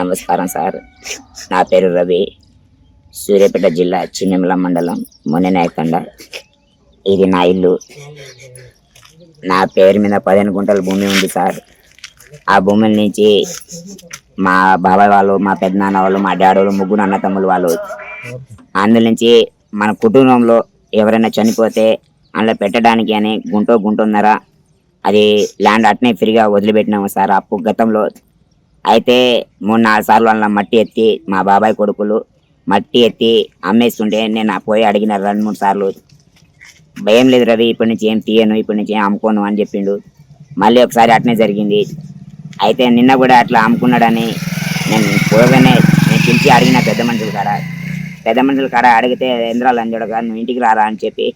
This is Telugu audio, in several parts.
నమస్కారం సార్. నా పేరు రవి. సూర్యాపేట జిల్లా చిన్నెమల మండలం మొన్ననాయకండ. ఇది నా ఇల్లు. నా పేరు మీద పదిహేను గుంటల భూమి ఉంది సార్. ఆ భూముల నుంచి మా బాబాయ్ వాళ్ళు మా పెద్దనాన్న వాళ్ళు మా డాడీ వాళ్ళు ముగ్గురు అన్న తమ్ములు వాళ్ళు అందులో నుంచి మన కుటుంబంలో ఎవరైనా చనిపోతే అందులో పెట్టడానికి అని గుంటో గుంటున్నారా అది ల్యాండ్ అట్నే ఫ్రీగా వదిలిపెట్టినాము సార్. అప్పు గతంలో అయితే మూడు నాలుగు సార్లు అలా మట్టి ఎత్తి మా బాబాయ్ కొడుకులు మట్టి ఎత్తి అమ్మేస్తుంటే నేను ఆ పోయి అడిగిన రెండు మూడు సార్లు భయం లేదు రవి ఇప్పటి నుంచి ఏం తీయను ఇప్పటి నుంచి ఏం అమ్ముకోను అని చెప్పిండు. మళ్ళీ ఒకసారి అట్నే జరిగింది. అయితే నిన్న కూడా అట్లా అమ్ముకున్నాడని నేను పోగానే నేను పిలిచి అడిగిన పెద్ద మనుషుల కాడ పెద్ద మనుషుల కాడ అడిగితే ఎంద్రాలు అంజడగా నువ్వు ఇంటికి రారా అని చెప్పి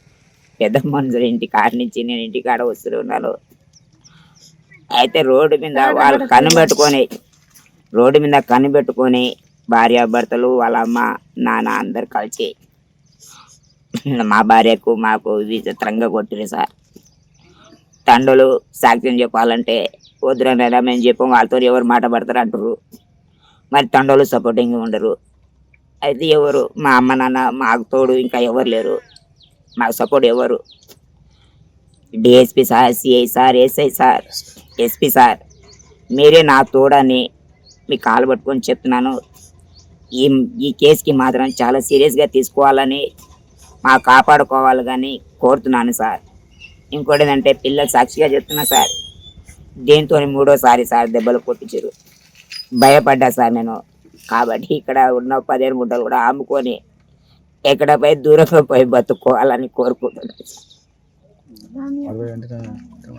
పెద్ద మనుషులు ఇంటి కాడ నుంచి నేను ఇంటి కాడ వస్తూ ఉన్నాను. అయితే రోడ్డు మీద వాళ్ళు కనిపెట్టుకొని రోడ్డు మీద కనిపెట్టుకొని భార్యాభర్తలు వాళ్ళ అమ్మ నాన్న అందరు కలిసి మా భార్యకు మాకు విచిత్రంగా కొట్టిరు సార్. తండ్రులు సాక్ష్యం చెప్పాలంటే వద్దురనైనా మేము చెప్పాం వాళ్ళతో ఎవరు మాట పడతారు అంటారు మరి తండ్రులు సపోర్టింగ్ ఉండరు. అయితే ఎవరు? మా అమ్మ నాన్న మాకు తోడు ఇంకా ఎవరు లేరు. మాకు సపోర్ట్ ఎవరు? DSP sir CI sir SI sir SP sir. మీరే నా తోడని మీ కాలు పట్టుకొని చెప్తున్నాను. ఈ ఈ కేసుకి మాత్రం చాలా సీరియస్గా తీసుకోవాలని మా కాపాడుకోవాలి కానీ కోరుతున్నాను సార్. ఇంకోటి ఏంటంటే పిల్లలు సాక్షిగా చెప్తున్నా సార్. దీంతో మూడోసారి సార్ దెబ్బలు కొట్టించారు. భయపడ్డా సార్ నేను. కాబట్టి ఇక్కడ ఉన్న పదిహేను గుంటలు కూడా అమ్ముకొని ఎక్కడ పోయి దూరంగా పోయి బతుక్కోవాలని కోరుకుంటున్నాను